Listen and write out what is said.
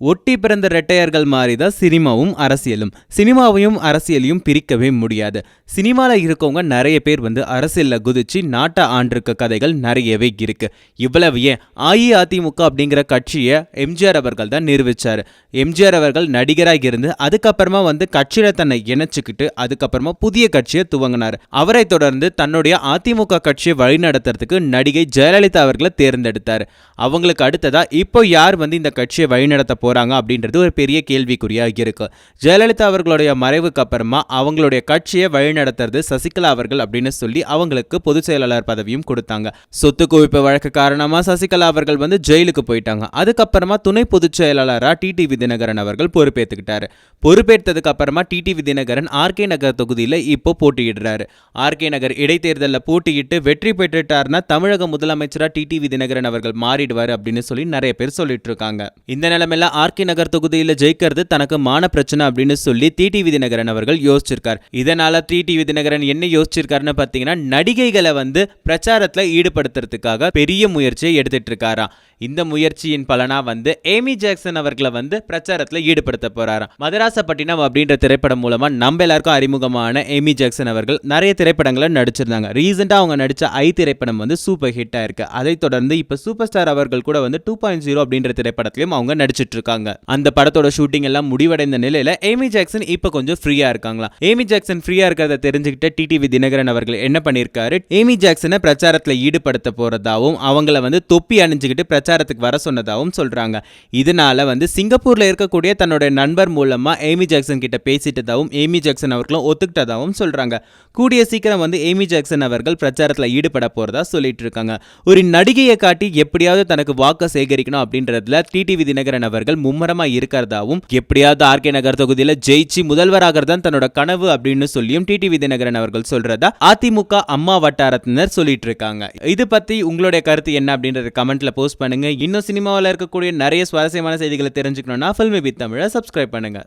ஒட்டி பிறந்த ரெட்டையர்கள் மாதிரி தான் சினிமாவும் அரசியலும். சினிமாவையும் அரசியலையும் பிரிக்கவே முடியாது. சினிமாவில் இருக்கவங்க நிறைய பேர் வந்து அரசியலில் குதிச்சு நாட்டை ஆண்டிருக்க கதைகள் நிறையவே இருக்கு. இவ்வளவு ஏன் அஇஅதிமுக அப்படிங்கிற கட்சியை எம்ஜிஆர் அவர்கள் தான் நிரூபிச்சார். எம்ஜிஆர் அவர்கள் நடிகராக இருந்து அதுக்கப்புறமா வந்து கட்சியில தன்னை இணைச்சிக்கிட்டு அதுக்கப்புறமா புதிய கட்சியை துவங்கினார். அவரை தொடர்ந்து தன்னுடைய அதிமுக கட்சியை வழிநடத்துறதுக்கு நடிகை ஜெயலலிதா அவர்களை தேர்ந்தெடுத்தார். அவங்களுக்கு அடுத்ததா இப்போ யார் வந்து இந்த கட்சியை வழிநடத்த போகிறாங்க அப்படின்றது ஒரு பெரிய கேள்விக்குறியாக இருக்கு. ஜெயலலிதா அவர்களுடைய மறைவுக்கு அப்புறமா அவங்களுடைய கட்சியை வழிநடத்துறது சசிகலா அவர்கள் அப்படின்னு சொல்லி அவங்களுக்கு பொதுச் செயலாளர் பதவியும் கொடுத்தாங்க. சொத்து குவிப்பு வழக்கு காரணமாக சசிகலா அவர்கள் வந்து ஜெயிலுக்கு போயிட்டாங்க. அதுக்கப்புறமா துணை பொதுச் செயலாளரா டிடிவி தினகரன் அவர்கள் பொறுப்பேற்றுக்கிட்டாரு பொறுப்பேற்றதுக்கு அப்புறமா டிடிவி தினகரன் ஆர்கே நகர் தொகுதியில் இப்போ போட்டியிடுறாரு. ஆர்கே நகர் இடைத்தேர்தலில் போட்டியிட்டு வெற்றி பெற்றுட்டாருன்னா தமிழக முதலமைச்சராக டிடிவி தினகரன் அவர்கள் மாறிடுவார் அப்படின்னு சொல்லி நிறைய பேர் சொல்லிட்டு இருக்காங்க. இந்த நிலைமையில ஆர்கே நகர் தொகுதியில் ஜெயிக்கிறது தனக்கு மான பிரச்சனை அப்படின்னு சொல்லி டிடி விதிநகரன் அவர்கள் யோசிச்சிருக்கார். இதனால டிடி விதிநகரன் என்ன யோசிச்சிருக்காருன்னு பார்த்தீங்கன்னா நடிகைகளை வந்து பிரச்சாரத்தில் ஈடுபடுத்துறதுக்காக பெரிய முயற்சியை எடுத்துட்டு இருக்காராம். இந்த முயற்சியின் பலனா வந்து ஏமி ஜாக்சன் அவர்களை வந்து பிரச்சாரத்தில் ஈடுபடுத்த போறாராம். மதராசப்பட்டினம் அப்படின்ற திரைப்படம் மூலமா நம்ம எல்லாருக்கும் அறிமுகமான ஏமி ஜாக்சன் அவர்கள் நிறைய திரைப்படங்களை நடிச்சிருந்தாங்க. ரீசெண்டாக அவங்க நடிச்ச ஐ திரைப்படம் வந்து சூப்பர் ஹிட் ஆயிருக்கு அதைத் தொடர்ந்து இப்போ சூப்பர் ஸ்டார் அவர்கள் கூட வந்து டூ பாயிண்ட் ஜீரோ அப்படின்ற திரைப்படத்திலையும் அவங்க நடிச்சிட்டு இருக்காங்க. அந்த படத்தோட ஷூட்டிங் எல்லாம் முடிவடைந்த நிலையில ஏமி ஜாக்சன் இப்போ கொஞ்சம் ஃப்ரீயா இருக்காங்களா? ஏமி ஜாக்சன் ஃப்ரீயா இருக்கிறத தெரிஞ்சுக்கிட்ட டிடிவி தினகரன் அவர்கள் என்ன பண்ணியிருக்காரு? ஏமி ஜாக்சனை பிரச்சாரத்தில் ஈடுபடுத்த போறதாவும் அவங்கள வந்து தொப்பி அணிஞ்சுக்கிட்டு பிரச்சாரத்துக்கு வர சொன்னதாகவும் சொல்றாங்க. இதனால வந்து சிங்கப்பூர்ல இருக்கக்கூடிய தன்னோட நண்பர் மூலமா ஏமி ஜாக்சன் கிட்ட பேசிட்டதாகவும் ஏமி ஜாக்சன் அவர்களும் ஒத்துக்கிட்டதாகவும் சொல்றாங்க. கூடிய சீக்கிரம் வந்து ஏமி ஜாக்சன் அவர்கள் பிரச்சாரத்தில் ஈடுபட போறதா சொல்லிட்டு இருக்காங்க. ஒரு நடிகையை காட்டி எப்படியாவது தனக்கு வாக்கு சேகரிக்கணும் அப்படின்றதுல டிடிவி தினகரன் அவர்கள் மும்மரமா இருக்கிறதாவும் எப்படியாவது ஆர்கே நகர் தொகுதியில் ஜெயிச்சு முதல்வராக தான் தன்னோட கனவு அப்படின்னு சொல்லியும் டிடிவி தினகரன் அவர்கள் சொல்றதா அதிமுக அம்மா வட்டாரத்தினர் சொல்லிட்டு இருக்காங்க இது பத்தி உங்களுடைய கருத்து என்ன அப்படின்றத கமெண்ட்ல போஸ்ட் பண்ணுங்க. இன்னும் சினிமாவில் இருக்கக்கூடிய நிறைய சுவாரஸ்யமான செய்திகளை தெரிஞ்சுக்கணும்னா ஃபில்மி பி தமிழை சப்ஸ்கிரைப் பண்ணுங்க.